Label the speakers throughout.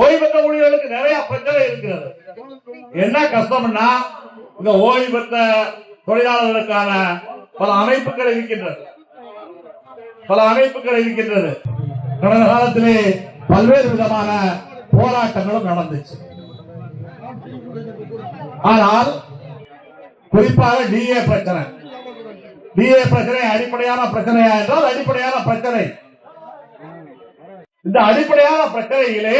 Speaker 1: ஓய்வு பெற்ற ஊழியர்களுக்கு நிறைய பிரச்சனை இருக்கிறது. என்ன கஷ்டம்னா இந்த ஓய்வு பெற்ற தொழிலாளர்களுக்கான பல அமைப்புகள் இருக்கின்றது. பல அமைப்புகள் இருக்கின்றது. கடந்த காலத்திலே பல்வேறு விதமான போராட்டங்களும் நடந்துச்சு. ஆனால் குறிப்பாக டிஏ பிரச்சனை. டிஏ பிரச்சனை அடிப்படையான பிரச்சனையா என்றால் அடிப்படையான பிரச்சனை. இந்த அடிப்படையான பிரச்சனையிலே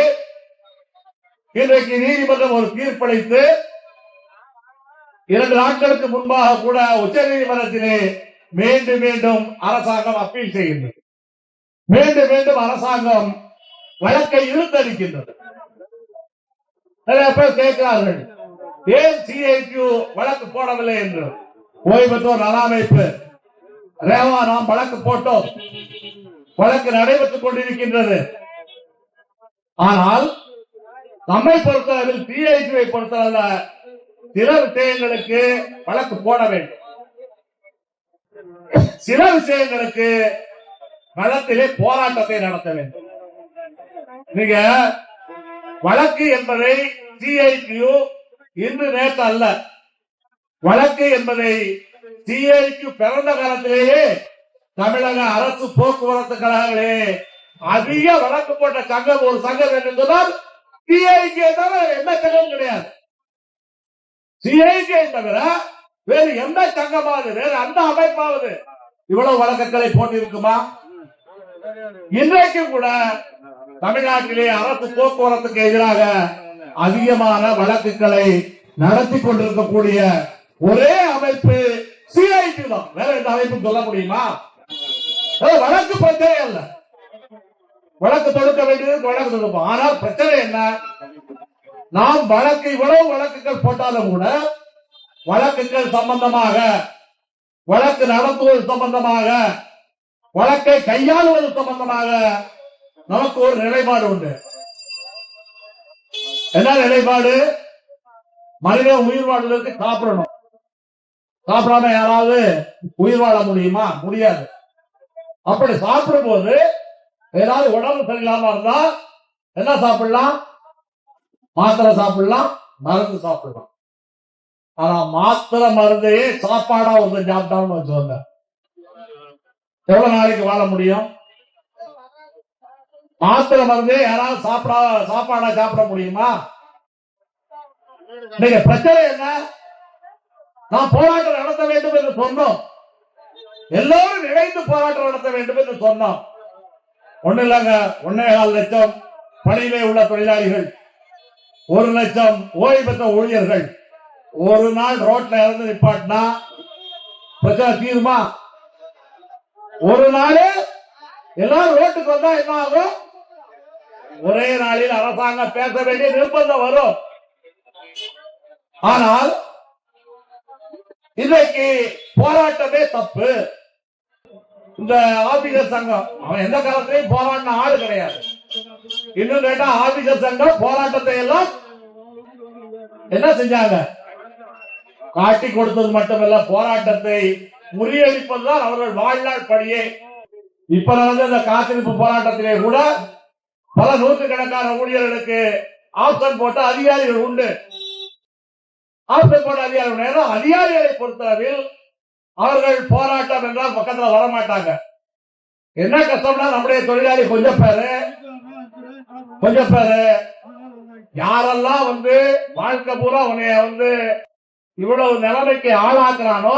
Speaker 1: இன்றைக்கு நீதிமன்றம் ஒரு தீர்ப்பளித்து இரண்டு நாட்களுக்கு முன்பாக கூட உச்ச நீதிமன்றத்திலே மீண்டும் மீண்டும் அரசாங்கம் அப்பீல் செய்கின்றது. மீண்டும் மீண்டும் அரசாங்கம் வழக்கை இழுத்தடிக்கின்றது. நிறைய பேர் கேட்கிறார்கள் ஏன் சிஐடியு வழக்கு போடவில்லை என்று? கோயம்புத்தூர் நல அமைப்பு ரேவா நாம் வழக்கு போட்டோம். வழக்கு நடைபெற்றுக் கொண்டிருக்கின்றது. ஆனால் நம்மை பொறுத்தளவில் சிஐடியை பொறுத்தளவில் சில விஷயங்களுக்கு வழக்கு போட வேண்டும். சில விஷயங்களுக்கு களத்திலே போராட்டத்தை நடத்த வேண்டும். நீங்க வழக்கு என்பதை சிஐடியு இன்று நேற்று அல்ல வழக்கு என்பதை சிஐடியு பிறந்த காலத்திலேயே தமிழக அரசு போக்குவரத்து கழகங்களே அதிக வழக்கு போட்ட சங்கம் ஒரு சங்கம் என்று சொன்னால் சிஐடியை தவிர எந்த சங்கம் கிடையாது. சிஐடியை தவிர வேறு எந்த சங்கமாவது வேறு அந்த அமைப்பாவது இவ்வளவு வழக்குகளை போட்டிருக்குமா? இன்றைக்கு கூட தமிழ்நாட்டிலே அரசு போக்குவரத்துக்கு எதிராக அதிகமான வழக்குகளை நடத்தி கொண்டிருக்கக்கூடிய ஒரே அமைப்பு சிஐடி தான். வேற எந்த அமைப்பும் சொல்ல முடியுமா? வழக்கு பிரச்சனை இல்லை. வழக்கு தொடுக்க வேண்டியது வழக்கு தொடுப்போம். ஆனால் பிரச்சனை என்ன? நாம் வழக்கு இவ்வளவு வழக்குகள் போட்டாலும் கூட வழக்குகள் சம்பந்தமாக வழக்கு நடத்துவது சம்பந்தமாக வழக்கை கையாளுவது சம்பந்தமாக நமக்கு ஒரு நிலைப்பாடு உண்டு. என்ன நிலைப்பாடு? மனித உயிர் வாழ்வதற்கு சாப்பிடணும். சாப்பிடாம யாராவது உயிர் வாழ முடியுமா? முடியாது. அப்படி சாப்பிடும் போது ஏதாவது உடம்பு சரியில்லாம இருந்தா என்ன சாப்பிடலாம்? மாத்திரை சாப்பிடலாம் மருந்து சாப்பிடலாம். ஆனா மாத்திரை மருந்தையே சாப்பாடா ஒருத்தர் சாப்பிட்டான்னு வச்சுக்கோங்க எவ்வளவு நாளைக்கு வாழ முடியும்? மாத்திரை மருந்தே யாராவது சாப்பிடா சாப்பாடா சாப்பிட முடியுமா? நீங்க பிரச்சனை என்ன? நான் போராட்டம் நடத்த வேண்டும் என்று சொன்னோம். எல்லோரும் இணைந்து போராட்டம் நடத்த வேண்டும் என்று சொன்னோம். ஒன்னு இல்லைங்க ஒன்னே கால் லட்சம். பணியிலே உள்ள தொழிலாளிகள் ஒரு லட்சம் ஓய்வு பெற்ற ஊழியர்கள். ஒரு நாள் ரோட்ல இறந்து நிப்பாட்டினா பிரச்சனை தீருமா? ஒரு நாள் எல்லாரும் ரோட்டுக்கு வந்தா என்ன ஆகும்? ஒரே நாளில் அரசாங்கம் பேச வேண்டிய நிர்பந்தம் வரும். ஆனால் இன்றைக்கு போராட்டமே தப்பு. இந்த ஆபீசர் சங்கம் அவன் எந்த காலத்திலையும் போராடின ஆளு கிடையாது. இன்னும் கேட்டா ஆபீசர் சங்கம் போராட்டத்தை எல்லாம் என்ன செஞ்சாங்க? காட்டி கொடுத்தது மட்டுமல்ல போராட்டத்தை முறியடிப்பதுதான் அவர்கள் வாழ்நாள் படியே. இப்ப நடந்த இந்த காத்திருப்பு போராட்டத்திலே கூட பல நூற்றுக்கணக்கான ஊழியர்களுக்கு ஆப்ஷன் போட்ட அதிகாரிகள் உண்டு. ஆப்ஷன் போட்ட அதிகாரிகள் நேரம் அதிகாரிகளை பொறுத்தளவில் அவர்கள் போராட்டம் என்றால் பக்கத்துல வர மாட்டாங்க என்ன கஷ்டம்னா நம்முடைய தொழிலாளி கொஞ்சம் பேரு கொஞ்சம் பேரு. யாரெல்லாம் வந்து வாழ்க்கை பூரா உன்னைய வந்து இவ்வளவு நிலைமைக்கு ஆளாக்குறானோ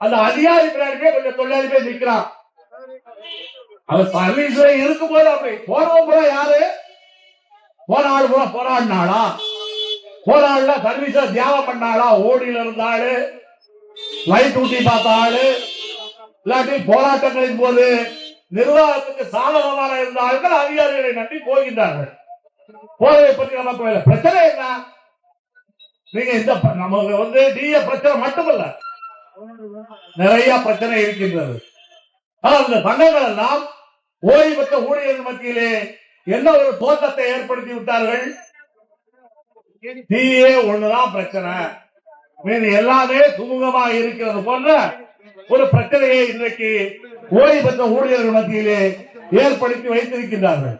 Speaker 1: அந்த அதிகாரி பின்னாடி கொஞ்சம் தொழிலாளி போய் நிக்கிறான். அவன் சர்வீஸ்ல இருக்கும்போது அப்படி போனவன் பூரா யாரு? போன ஆள் பூரா போராடினாளா? போராடல சர்வீஸ தியாகம் பண்ணாளா? ஓடியில இருந்தாளு லைட் ஊட்டி பார்த்த ஆளு இல்லாட்டி போராட்டங்களின் போது நிர்வாகத்துக்கு சாதகமாக இருந்தார்கள் அதிகாரிகளை நம்பி போகின்றார்கள். போதையை பற்றி நமக்கு வேலை. பிரச்சனை என்ன? நீங்க இந்த நமக்கு வந்து டிஏ பிரச்சனை மட்டுமல்ல நிறைய பிரச்சனை இருக்கின்றது. ஆனால் இந்த சங்கங்கள் எல்லாம் ஓய்வு பெற்ற ஊழியர்கள் மத்தியிலே என்ன ஒரு தோற்றத்தை ஏற்படுத்தி விட்டார்கள்? டிஏ ஒண்ணுதான் பிரச்சனை. மீது எல்லாமே சுமூகமாக இருக்கிறது போன்ற ஒரு பிரச்சனையை இன்றைக்கு ஓய்வு பெற்ற ஊழியர்கள் மத்தியிலே ஏற்படுத்தி வைத்திருக்கின்றார்கள்.